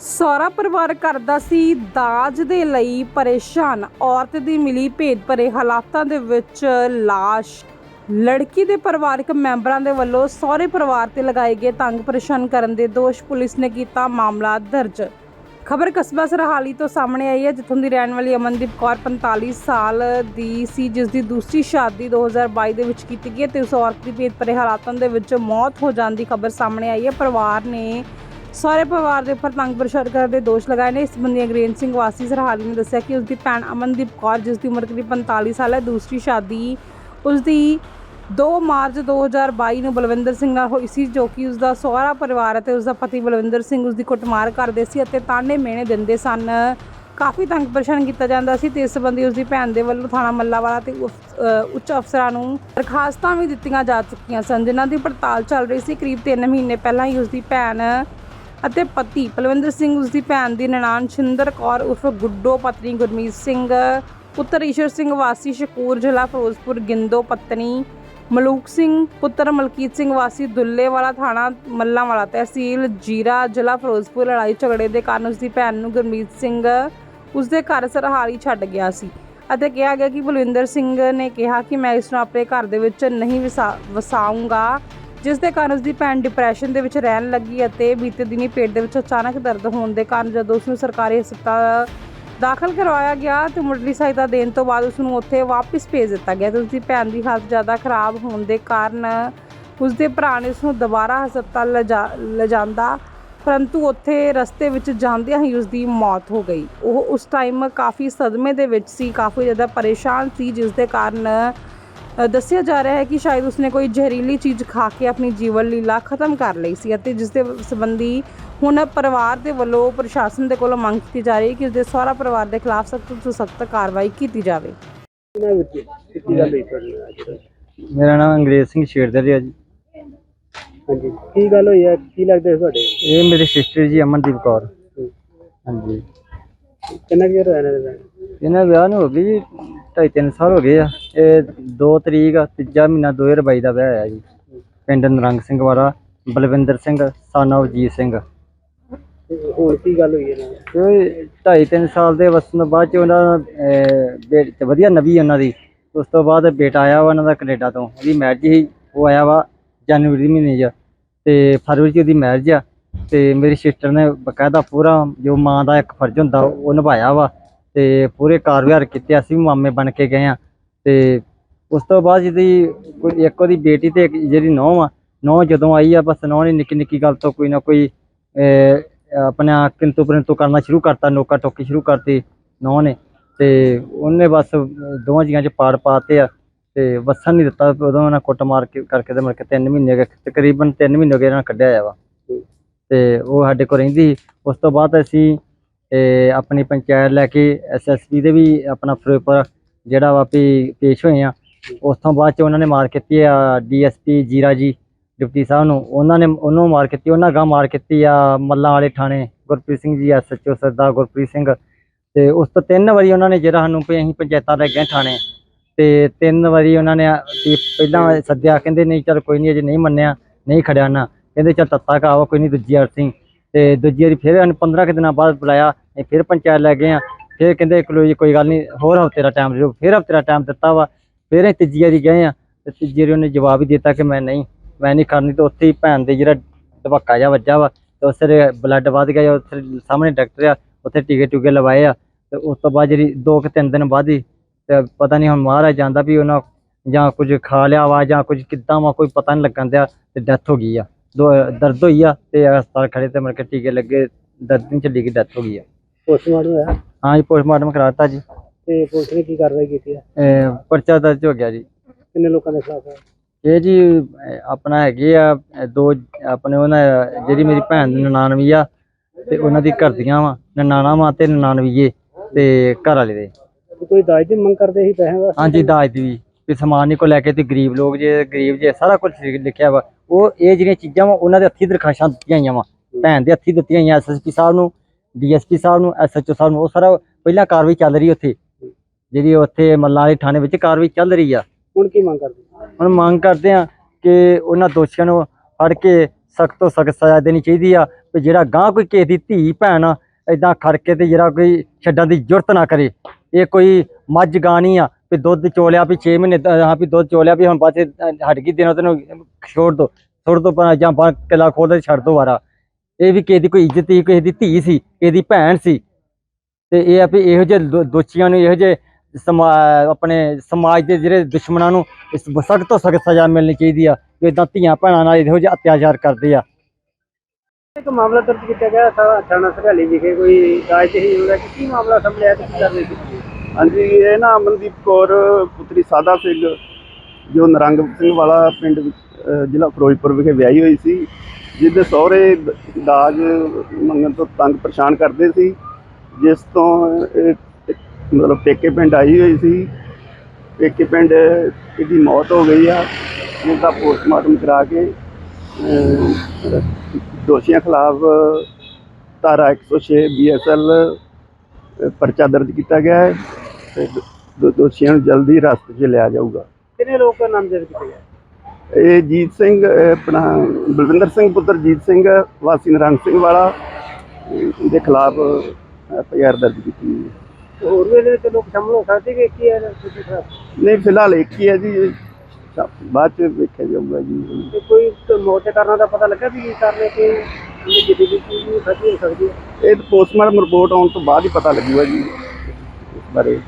ਸਾਰਾ ਪਰਿਵਾਰ ਕਰਦਾ ਸੀ ਦਾਜ ਦੇ ਲਈ ਪਰੇਸ਼ਾਨ। ਔਰਤ ਦੀ ਮਿਲੀ ਭੇਦ ਭਰੇ ਹਾਲਾਤਾਂ ਦੇ ਵਿੱਚ ਲਾਸ਼। ਲੜਕੀ ਦੇ ਪਰਿਵਾਰਕ ਮੈਂਬਰਾਂ ਦੇ ਵੱਲੋਂ ਸਹੁਰੇ ਪਰਿਵਾਰ ਤੇ ਲਗਾਏ ਗਏ ਤੰਗ ਪਰੇਸ਼ਾਨ ਕਰਨ ਦੇ ਦੋਸ਼ ਪੁਲਿਸ ਨੇ ਕੀਤਾ ਮਾਮਲਾ ਦਰਜ। ਖਬਰ ਕਸਬਾ ਸਰਹਾਲੀ ਤੋਂ ਸਾਹਮਣੇ ਆਈ ਹੈ, ਜਿੱਥੋਂ ਦੀ ਰਹਿਣ ਵਾਲੀ ਅਮਨਦੀਪ ਕੌਰ 45 ਸਾਲ ਦੀ ਸੀ, ਜਿਸ ਦੀ ਦੂਸਰੀ ਸ਼ਾਦੀ 2022 ਦੇ ਵਿੱਚ ਕੀਤੀ ਗਈ ਹੈ ਤੇ ਉਸ ਔਰਤ ਦੀ ਭੇਦ ਭਰੇ ਹਾਲਾਤਾਂ ਦੇ ਵਿੱਚ ਮੌਤ ਹੋ ਜਾਣ ਦੀ ਖਬਰ ਸਾਹਮਣੇ ਆਈ ਹੈ। ਪਰਿਵਾਰ ਨੇ ਸਾਰੇ ਪਰਿਵਾਰ ਦੇ ਉੱਪਰ ਤੰਗ ਪਰੇਸ਼ਾਨ ਕਰਨ ਦੇ ਦੋਸ਼ ਲਗਾਏ ਨੇ। ਇਸ ਸੰਬੰਧੀ ਅੰਗਰੇਜ਼ ਸਿੰਘ ਵਾਸੀ ਸਰਹਾਲੀ ਨੇ ਦੱਸਿਆ ਕਿ ਉਸ ਦੀ ਭੈਣ ਅਮਨਦੀਪ ਕੌਰ ਜਿਸ ਦੀ ਉਮਰ ਕਰੀਬ 45 ਸਾਲ ਹੈ, ਦੂਸਰੀ ਸ਼ਾਦੀ ਉਸ ਦੀ 2 ਮਾਰਚ 2022 ਨੂੰ ਬਲਵਿੰਦਰ ਸਿੰਘ ਨਾਲ ਹੋਈ ਸੀ, ਜੋ ਕਿ ਉਸ ਦਾ ਸਹੁਰਾ ਪਰਿਵਾਰ ਅਤੇ ਉਸ ਦਾ ਪਤੀ ਬਲਵਿੰਦਰ ਸਿੰਘ ਉਸ ਦੀ ਕੁੱਟਮਾਰ ਕਰਦੇ ਸੀ ਅਤੇ ਤਾਨੇ ਮਿਹਣੇ ਦਿੰਦੇ ਸਨ। ਕਾਫੀ ਤੰਗ ਪਰੇਸ਼ਾਨ ਕੀਤਾ ਜਾਂਦਾ ਸੀ ਤੇ ਇਸ ਸੰਬੰਧੀ ਉਸ ਦੀ ਭੈਣ ਦੇ ਵੱਲੋਂ ਥਾਣਾ ਮੱਲਾਵਾਲਾ ਤੇ ਉਫ- ਉੱਚ ਅਫਸਰਾਂ ਨੂੰ ਦਰਖਾਸਤਾਂ ਵੀ ਦਿੱਤੀਆਂ ਜਾ ਚੁੱਕੀਆਂ ਸਨ, ਜਿਨ੍ਹਾਂ ਦੀ ਪੜਤਾਲ ਚੱਲ ਰਹੀ ਸੀ। ਕਰੀਬ 3 ਮਹੀਨੇ ਪਹਿਲਾਂ ਹੀ ਉਸ ਦੀ ਭੈਣ ਅਤੇ ਪਤੀ ਪਲਵਿੰਦਰ ਸਿੰਘ ਉਸ ਦੀ ਭੈਣ ਦੀ ਨਨਾਣ ਛਿੰਦਰ ਕੌਰ ਉਰਫ ਗੁੱਡੋ ਪਤਨੀ ਗੁਰਮੀਤ ਸਿੰਘ, ਪੁੱਤਰ ਈਸ਼ਰ ਸਿੰਘ, ਵਾਸੀ ਸ਼ਕੂਰ, ਜ਼ਿਲ੍ਹਾ ਫਿਰੋਜ਼ਪੁਰ, ਗਿੰਦੋ ਪਤਨੀ ਮਲੂਕ ਸਿੰਘ, ਪੁੱਤਰ ਮਲਕੀਤ ਸਿੰਘ, ਵਾਸੀ ਦੁੱਲੇਵਾਲਾ ਥਾਣਾ, ਮੱਲਾਂਵਾਲਾ ਤਹਿਸੀਲ, ਜੀਰਾ, ਜ਼ਿਲ੍ਹਾ ਫਿਰੋਜ਼ਪੁਰ, ਲੜਾਈ ਝਗੜੇ ਦੇ ਕਾਰਨ ਉਸ ਦੀ ਭੈਣ ਨੂੰ ਗੁਰਮੀਤ ਸਿੰਘ ਉਸ ਦੇ ਘਰ ਸਰਹਾਲੀ ਛੱਡ ਗਿਆ ਸੀ ਅਤੇ ਕਿਹਾ ਗਿਆ ਕਿ ਬਲਵਿੰਦਰ ਸਿੰਘ ਨੇ ਕਿਹਾ ਕਿ ਮੈਂ ਇਸ ਨੂੰ ਆਪਣੇ ਘਰ ਦੇ ਵਿੱਚ ਨਹੀਂ ਵਸਾ- ਵਸਾਊਂਗਾ। ਜਿਸ ਦੇ ਕਾਰਨ ਉਸ ਦੀ ਭੈਣ ਡਿਪਰੈਸ਼ਨ ਦੇ ਵਿੱਚ ਰਹਿਣ ਲੱਗੀ ਅਤੇ ਬੀਤੇ ਦਿਨੀ ਪੇਟ ਦੇ ਵਿੱਚ ਅਚਾਨਕ ਦਰਦ ਹੋਣ ਦੇ ਕਾਰਨ ਜਦੋਂ ਉਸ ਨੂੰ ਸਰਕਾਰੀ ਹਸਪਤਾਲ ਦਾਖਲ ਕਰਵਾਇਆ ਗਿਆ ਤੇ ਮੁੱਢਲੀ ਸਹਾਇਤਾ ਦੇਣ ਤੋਂ ਬਾਅਦ ਉਸ ਨੂੰ ਉੱਥੇ ਵਾਪਸ ਭੇਜ ਦਿੱਤਾ ਗਿਆ ਤੇ ਉਸ ਦੀ ਭੈਣ ਦੀ ਹਾਲਤ ਜ਼ਿਆਦਾ ਖਰਾਬ ਹੋਣ ਦੇ ਕਾਰਨ ਉਸ ਦੇ ਭਰਾ ਨੇ ਉਸ ਨੂੰ ਦੁਬਾਰਾ ਹਸਪਤਾਲ ਲਿਜਾ, ਲਿਜਾਂਦਾ, ਪਰੰਤੂ ਉੱਥੇ ਰਸਤੇ ਵਿੱਚ ਜਾਂਦਿਆਂ ਹੀ ਉਸ ਦੀ ਮੌਤ ਹੋ ਗਈ। ਉਹ ਉਸ ਟਾਈਮ ਕਾਫੀ ਸਦਮੇ ਦੇ ਵਿੱਚ ਸੀ, ਕਾਫੀ ਜ਼ਿਆਦਾ ਪਰੇਸ਼ਾਨ ਸੀ ਜਿਸ ਦੇ ਕਾਰਨ ਦੱਸਿਆ ਜਾ ਰਿਹਾ ਹੈ ਕਿ ਸ਼ਾਇਦ ਉਸਨੇ ਕੋਈ ਜ਼ਹਿਰੀਲੀ ਚੀਜ਼ ਖਾ ਕੇ ਆਪਣੀ ਜੀਵਨ ਲੀਲਾ ਖਤਮ ਕਰ ਲਈ ਸੀ ਅਤੇ ਜਿਸ ਦੇ ਸੰਬੰਧੀ ਹੁਣ ਪਰਿਵਾਰ ਦੇ ਵੱਲੋਂ ਪ੍ਰਸ਼ਾਸਨ ਦੇ ਕੋਲੋਂ ਮੰਗ ਕੀਤੀ ਜਾ ਰਹੀ ਹੈ ਕਿ ਉਸਦੇ ਸਹੁਰਾ ਪਰਿਵਾਰ ਦੇ ਖਿਲਾਫ ਸਖਤ ਤੋਂ ਸਖਤ ਕਾਰਵਾਈ ਕੀਤੀ ਜਾਵੇ? ਮੇਰਾ ਨਾਮ ਅੰਗਰੇਜ਼ ਸਿੰਘ ਸ਼ੇਰਦਰ ਹੈ ਜੀ। ਹਾਂਜੀ। ਕੀ ਗੱਲ ਹੋਈ ਹੈ? ਕੀ ਲੱਗਦਾ ਤੁਹਾਡੇ? ਇਹ ਮੇਰੇ ਸਿਸਟਰ ਜੀ ਅਮਨਦੀਪ ਕੌਰ। ਹਾਂਜੀ। ਕਿੰਨਾ ਕੁ ਚਿਰ ਹੋਇਆ ਇਹਨਾਂ ਦੇ ਇਹਨਾਂ ਵਿਆਹ ਨੂੰ ਹੋ ਗਈ ਜੀ ਢਾਈ ਤਿੰਨ ਸਾਲ ਹੋ ਗਏ ਆ। ਇਹ 2 ਤਰੀਕ ਆ, ਤੀਜਾ ਮਹੀਨਾ 2022 ਦਾ ਵਿਆਹ ਹੋਇਆ ਜੀ। ਪਿੰਡ ਨਰੰਗ ਸਿੰਘ ਵਾਲਾ ਬਲਵਿੰਦਰ ਸਿੰਘ ਸਾਨਾ ਅਜੀਤ ਸਿੰਘ। ਤੇ ਹੋਰ ਕੀ ਗੱਲ ਹੋਈ ਇਹਨਾਂ ਨਾਲ? ਤੇ ਢਾਈ ਤਿੰਨ ਸਾਲ ਦੇ ਵਸਣ ਤੋਂ ਬਾਅਦ ਚ ਉਹਨਾਂ ਦਾ, ਅਹ, ਬੇ- ਤੇ ਵਧੀਆ ਨਵੀ ਉਹਨਾਂ ਦੀ। ਉਸ ਤੋਂ ਬਾਅਦ ਬੇਟਾ ਆਇਆ ਵਾ ਉਹਨਾਂ ਦਾ ਕੈਨੇਡਾ ਤੋਂ। ਉਹਦੀ ਮੈਰਿਜ ਸੀ ਉਹ ਆਇਆ ਵਾ ਜਨਵਰੀ ਦੇ ਮਹੀਨੇ 'ਚ। ਤੇ ਫਰਵਰੀ 'ਚ ਉਹਦੀ ਮੈਰਿਜ ਆ। ਤੇ ਮੇਰੀ ਸਿਸਟਰ ਨੇ ਬਕਾਇਦਾ ਪੂਰਾ ਜੋ ਮਾਂ ਦਾ ਇੱਕ ਫਰਜ਼ ਹੁੰਦਾ ਉਹ ਨਿਭਾਇਆ ਵਾ। ਤੇ ਪੂਰੇ ਕਾਰ ਵਿਹਾਰ ਕੀਤੇ ਅਸੀਂ ਵੀ ਮਾਮੇ ਬਣ ਕੇ ਗਏ ਆ ਤੇ ਉਸ ਤੋਂ ਬਾਅਦ ਜਿਹਦੀ ਕੋਈ ਇੱਕ ਉਹਦੀ ਬੇਟੀ ਤੇ ਇੱਕ ਜਿਹੜੀ ਨੌਂ ਆ ਨੌਂ ਜਦੋਂ ਆਈ ਆ ਬਸ ਨੌਂ ਨੇ ਨਿੱਕੀ ਨਿੱਕੀ ਗੱਲ ਤੋਂ ਕੋਈ ਨਾ ਕੋਈ ਆਪਣਾ ਕਿੰਤੂ ਪਰੰਤੂ ਕਰਨਾ ਸ਼ੁਰੂ ਕਰਤਾ ਨੋਕਾ ਟੋਕੀ ਸ਼ੁਰੂ ਕਰਤੀ ਨੌਂ ਨੇ। ਤੇ ਉਹਨੇ ਬਸ ਦੋਵਾਂ ਜੀਆਂ 'ਚ ਪਾੜ ਪਾਤੇ ਆ ਤੇ ਵਸਣ ਨਹੀਂ ਦਿੱਤਾ ਉਦੋਂ ਉਹਨਾਂ ਕੁੱਟ ਮਾਰ ਕੇ ਕਰਕੇ ਤੇ ਮੁੜ ਕੇ 3 ਮਹੀਨੇ ਤਕਰੀਬਨ 3 ਮਹੀਨੇ ਹੋ ਗਏ ਇਹਨਾਂ ਕੱਢਿਆ ਆ ਵਾ। ਤੇ ਉਹ ਸਾਡੇ ਕੋਲ ਰਹਿੰਦੀ। ਉਸ ਤੋਂ ਬਾਅਦ ਅਸੀਂ ਇਹ ਆਪਣੀ ਪੰਚਾਇਤ ਲੈ ਕੇ ਐਸਐਸਪੀ ਦੇ ਵੀ ਆਪਣਾ ਫਿਰੋਜ਼ਪੁਰ ਜਿਹੜਾ ਵਾ ਵੀ ਪੇਸ਼ ਹੋਏ ਆ, ਉਸ ਤੋਂ ਬਾਅਦ ਚ ਉਹਨਾਂ ਨੇ ਮਾਰ ਕੀਤੀ ਆ ਡੀਐਸਪੀ ਜੀਰਾ ਜੀ, ਡਿਪਟੀ ਸਾਹਿਬ ਨੂੰ। ਉਹਨਾਂ ਨੇ, ਉਹਨੂੰ ਮਾਰ ਕੀਤੀ, ਉਹਨਾਂ ਗਾਂ ਮਾਰ ਕੀਤੀ ਆ ਮੱਲਾਂ ਵਾਲੇ ਥਾਣੇ, ਗੁਰਪ੍ਰੀਤ ਸਿੰਘ ਜੀ ਐਸਐਚਓ ਸਰਦਾਰ ਗੁਰਪ੍ਰੀਤ ਸਿੰਘ। ਤੇ ਉਸ ਤੋਂ ਤਿੰਨ ਵਾਰੀ ਉਹਨਾਂ ਨੇ ਜਿਹੜਾ ਸਾਨੂੰ ਵੀ ਅਸੀਂ ਪੰਚਾਇਤਾਂ ਦੇ ਗਏ ਥਾਣੇ ਤੇ ਤਿੰਨ ਵਾਰੀ ਉਹਨਾਂ ਨੇ ਵੀ ਪਹਿਲਾਂ ਸੱਦਿਆ, ਕਹਿੰਦੇ ਨਹੀਂ ਚਲ ਕੋਈ ਨਹੀਂ, ਅਜੇ ਨਹੀਂ ਮੰਨਿਆ, ਨਹੀਂ ਖੜਿਆ ਨਾ। ਕਹਿੰਦੇ ਚਲ ਤੱਤਾ ਕਾ ਆਵਾ ਕੋਈ ਨਹੀਂ, ਦੂਜੀ ਅਰਥੀ ਤੇ ਦੂਜੀ ਵਾਰੀ ਫਿਰ ਸਾਨੂੰ 15 ਕੁ ਦਿਨਾਂ ਬਾਅਦ ਬੁਲਾਇਆ ਅਸੀਂ ਫਿਰ ਪੰਚਾਇਤ ਲੈ ਗਏ ਆ। ਫਿਰ ਕਹਿੰਦੇ ਚਲੋ ਜੀ, ਕੋਈ ਗੱਲ ਨਹੀਂ, ਹੋਰ ਹਫ਼ਤੇ ਦਾ ਟਾਈਮ ਦਿਓ ਫਿਰ ਹਫ਼ਤੇ ਦਾ ਟਾਈਮ ਦਿੱਤਾ ਵਾ। ਫਿਰ ਅਸੀਂ ਤੀਜੀ ਵਾਰੀ ਗਏ ਆ ਤੇ ਤੀਜੀ ਵਾਰੀ ਉਹਨੇ ਜਵਾਬ ਹੀ ਦਿੱਤਾ ਕਿ ਮੈਂ ਨਹੀਂ ਮੈਂ ਨਹੀਂ ਕਰਨੀ ਤੇ ਉੱਥੇ ਹੀ ਭੈਣ ਦੇ ਜਿਹੜਾ ਧਬੱਕਾ ਜਿਹਾ ਵੱਜਾ ਵਾ ਤੇ ਉਸ ਬਲੱਡ ਵੱਧ ਗਿਆ ਉੱਥੇ ਸਾਹਮਣੇ ਡਾਕਟਰ ਆ, ਉੱਥੇ ਟੀਕੇ ਟੂਕੇ ਲਵਾਏ ਆ ਤੇ ਉਸ ਤੋਂ ਬਾਅਦ ਜਿਹੜੀ ਦੋ ਕੁ ਤਿੰਨ ਦਿਨ ਬਾਅਦ ਹੀ ਤੇ ਪਤਾ ਨਹੀਂ ਹੁਣ ਮਹਾਰਾਜ ਜਾਂਦਾ ਵੀ ਉਹਨਾਂ ਜਾਂ ਕੁਝ ਖਾ ਲਿਆ ਵਾ ਜਾਂ ਕੁਝ ਕਿੱਦਾਂ ਵਾ ਕੋਈ ਪਤਾ ਨਹੀਂ ਲੱਗਣ ਦਿਆ ਤੇ ਡੈਥ ਹੋ ਗਈ ਆ। ਦਰਦ ਹੋਈ ਆ ਤੇ ਹਸਪਤਾਲ ਖੜੇ ਤੇ ਮੁੜ ਕੇ ਟੀਕੇ ਲੱਗੇ ਦਰਦ ਨਹੀਂ ਚੱਲੀ ਗਈ ਡੈਥ ਹੋ ਗਈ ਆ। ਪੋਸਟਮਾਰਟਮ ਹੋਇਆ? ਹਾਂ ਜੀ ਪੋਸਟਮਾਰਟਮ ਕਰਾਤਾ ਜੀ। ਤੇ ਪੁਲਿਸ ਨੇ ਕੀ ਕਾਰਵਾਈ ਕੀਤੀ ਹੈ ਅਹ ਪਰਚਾ ਦਰਜ ਹੋ ਗਿਆ ਜੀ। ਕਿੰਨੇ ਲੋਕਾਂ ਦੇ ਖਿਲਾਫ ਹੈ ਇਹ ਜੀ ਆਪਣਾ ਹੈਗੇ ਆ ਦੋ ਆਪਣੇ ਉਹਨਾਂ ਜਿਹੜੀ ਮੇਰੀ ਭੈਣ ਦੀ ਨਨਾਣ ਵੀ ਆ ਤੇ ਉਹਨਾਂ ਦੀ ਘਰ ਦੀਆਂ ਵਾ ਨਨਾਣਾ ਵਾ ਤੇ ਨਨਾਣ ਵੀ ਏ ਤੇ ਘਰ ਵਾਲੇ ਦੇ। ਕੋਈ ਦਾਜ ਦੀ ਮੰਗ ਕਰਦੇ ਸੀ ਪੈਸੇ ਵਾਸਤੇ ਹਾਂਜੀ ਦਾਜ ਦੀ ਵੀ। ਵੀ ਸਮਾਨ ਨਹੀਂ ਕੋ ਲੈ ਕੇ ਤੇ ਗਰੀਬ ਲੋਕ ਜੇ ਗਰੀਬ ਜੇ ਸਾਰਾ ਕੁਝ ਲਿਖਿਆ ਵਾ। ਉਹ ਇਹ ਜਿਹੜੀਆਂ ਚੀਜ਼ਾਂ ਵਾ ਉਹਨਾਂ ਦੇ ਹੱਥੀਂ ਦਰਖਾਸ਼ਾਂ ਦਿੱਤੀਆਂ ਹੋਈਆਂ ਵਾ। ਭੈਣ ਦੇ ਹੱਥੀਂ ਦਿੱਤੀਆਂ ਹੋਈਆਂ ਐਸਐਸਪੀ ਸਾਹਿਬ ਨੂੰ ਡੀਐਸਪੀ ਸਾਹਿਬ ਨੂੰ ਐਸਐਚਓ ਸਾਹਿਬ ਨੂੰ ਉਹ ਸਾਰਾ ਪਹਿਲਾਂ ਕਾਰਵਾਈ ਚੱਲ ਰਹੀ ਉੱਥੇ। ਜਿਹੜੀ ਉੱਥੇ ਮੱਲਾਂ ਵਾਲੇ ਥਾਣੇ ਵਿੱਚ ਕਾਰਵਾਈ ਚੱਲ ਰਹੀ ਆ। ਹੁਣ ਕੀ ਮੰਗ ਕਰਦੇ? ਹੁਣ ਮੰਗ ਕਰਦੇ ਆ ਕਿ ਉਹਨਾਂ ਦੋਸ਼ੀਆਂ ਨੂੰ ਫੜ ਕੇ ਸਖਤ ਤੋਂ ਸਖਤ ਸਜ਼ਾ ਦੇਣੀ ਚਾਹੀਦੀ ਆ ਵੀ ਜਿਹੜਾ ਗਾਂ ਕੋਈ ਕਿਸੇ ਦੀ ਧੀ ਭੈਣ ਇਦਾਂ ਖੜ ਕੇ ਤੇ ਜਿਹੜਾ ਕੋਈ ਛੱਡਣ ਦੀ ਜ਼ਰੂਰਤ ਨਾ ਕਰੇ। ਇਹ ਕੋਈ ਮੱਝ ਗਾਂ ਨਹੀਂ ਆ ਵੀ ਦੁੱਧ ਚੋਲਿਆ ਵੀ 6 ਮਹੀਨੇ ਦ- ਹਾਂ ਵੀ ਦੁੱਧ ਚੋਲਿਆ ਵੀ ਹੁਣ ਬਾਅਦ ਚ ਅ, ਹਟ ਗਈ ਦਿਨੋਂ ਤੈਨੂੰ ਛੋੜ ਦੋ ਛੋੜ ਦੋ ਪਰ ਜਾਂ ਬਾ ਕਿਲਾ ਖੋਲ ਦੇ ਛੱਡ ਦੋ ਵਾਰਾ ਇਹ ਵੀ ਕਿਸੇ ਦੀ ਕੋਈ ਇੱਜ਼ਤ ਸੀ ਕਿਸੇ ਦੀ ਧੀ ਸੀ ਕਿਸੇ ਦੀ ਭੈਣ ਸੀ। ਤੇ ਇਹ ਆ ਵੀ ਇਹੋ ਜਿਹੇ ਦੋ- ਦੋਸ਼ੀਆਂ ਨੂੰ ਇਹੋ ਜਿਹੇ ਸਮਾ ਆਪਣੇ ਸਮਾਜ ਦੇ ਜਿਹੜੇ ਦੁਸ਼ਮਣਾਂ ਨੂੰ ਸਖਤ ਤੋਂ ਸਖਤ ਸਜ਼ਾ ਮਿਲਣੀ ਚਾਹੀਦੀ ਆ ਜੋ ਇਦਾਂ ਧੀਆਂ ਭੈਣਾਂ ਨਾਲ ਇਹੋ ਜਿਹੇ ਅਤਿਆਚਾਰ ਕਰਦੇ ਆ। ਇੱਕ ਮਾਮਲਾ ਦਰਜ ਕੀਤਾ ਗਿਆ ਥਾਣਾ ਸਰਹਾਲੀ ਵਿਖੇ ਕੋਈ ਰਾਜ ਤੇ ਹੀ ਹੋਗਾ ਕਿ ਕੀ ਮਾਮਲਾ ਸਾਹਮਣੇ ਆਇਆ ਤੇ ਕੀ ਕਾਰਵਾਈ ਕੀਤੀ ਹਾਂਜੀ, ਇਹ ਨਾ ਅਮਨਦੀਪ ਕੌਰ, ਪੁੱਤਰੀ ਸਾਦਾ ਸਿੰਘ, ਜੋ ਨਰੰਗ ਸਿੰਘ ਵਾਲਾ ਪਿੰਡ ਜ਼ਿਲ੍ਹਾ ਫਿਰੋਜ਼ਪੁਰ ਵਿਖੇ ਵਿਆਹੀ ਹੋਈ ਸੀ, ਜਿਹਦੇ ਸਹੁਰੇ ਦਾਜ ਮੰਗਣ ਤੋਂ ਤੰਗ ਪਰੇਸ਼ਾਨ ਕਰਦੇ ਸੀ, ਜਿਸ ਤੋਂ ਇਹ ਮਤਲਬ ਪੇਕੇ ਪਿੰਡ ਆਈ ਹੋਈ ਸੀ। ਪੇਕੇ ਪਿੰਡ ਇਹਦੀ ਮੌਤ ਹੋ ਗਈ ਆ ਜਿਸ ਪੋਸਟਮਾਰਟਮ ਕਰਾ ਕੇ ਦੋਸ਼ੀਆਂ ਖਿਲਾਫ ਧਾਰਾ 106 ਬੀਐਸਐਲ ਪਰਚਾ ਦਰਜ ਕੀਤਾ ਗਿਆ ਹੈ। ਤੇ ਦੋ- ਦੋ- ਦੋਸ਼ੀਆਂ ਨੂੰ ਜਲਦੀ ਹਿਰਾਸਤ 'ਚ ਲਿਆ ਜਾਊਗਾ। ਕਿੰਨੇ ਲੋਕ ਨਾਮਜ਼ਦ ਕੀਤੇ ਗਏ? ਇਹ ਜੀਤ ਸਿੰਘ ਆਪਣਾ ਬਲਵਿੰਦਰ ਸਿੰਘ ਪੁੱਤਰ ਜੀਤ ਸਿੰਘ ਵਾਸੀ ਨਰੰਗ ਸਿੰਘ ਵਾਲਾ ਦੇ ਖਿਲਾਫ ਐਫ ਆਈ ਆਰ ਦਰਜ ਕੀਤੀ ਗਈ ਹੈ। ਹੋਰ ਵੀ ਇਹਦੇ ਵਿੱਚ ਲੋਕ ਸ਼ਾਮਲ ਹੋ ਸਕਦੇ ਕਿ ਕੀ ਹੈ ਨਹੀਂ ਫਿਲਹਾਲ ਇੱਕ ਹੀ ਹੈ ਜੀ ਬਾਅਦ ਚ ਵੇਖਿਆ ਜਾਊਗਾ ਜੀ। ਤੇ ਕੋਈ ਮੌਤ ਦੇ ਕਾਰਨਾਂ ਦਾ ਪਤਾ ਲੱਗਾ ਵੀ ਕੀ ਕਾਰਨ ਹੈ ਕਿ ਇਹ ਜਿੱਦੀ ਵੀ ਖਤਮ ਹੋ ਸਕਦੀ ਹੈ? ਇਹ ਪੋਸਟਮਾਰਟਮ ਰਿਪੋਰਟ ਆਉਣ ਤੋਂ ਬਾਅਦ ਹੀ ਪਤਾ ਲੱਗੂਗਾ ਜੀ ਇਸ ਬਾਰੇ।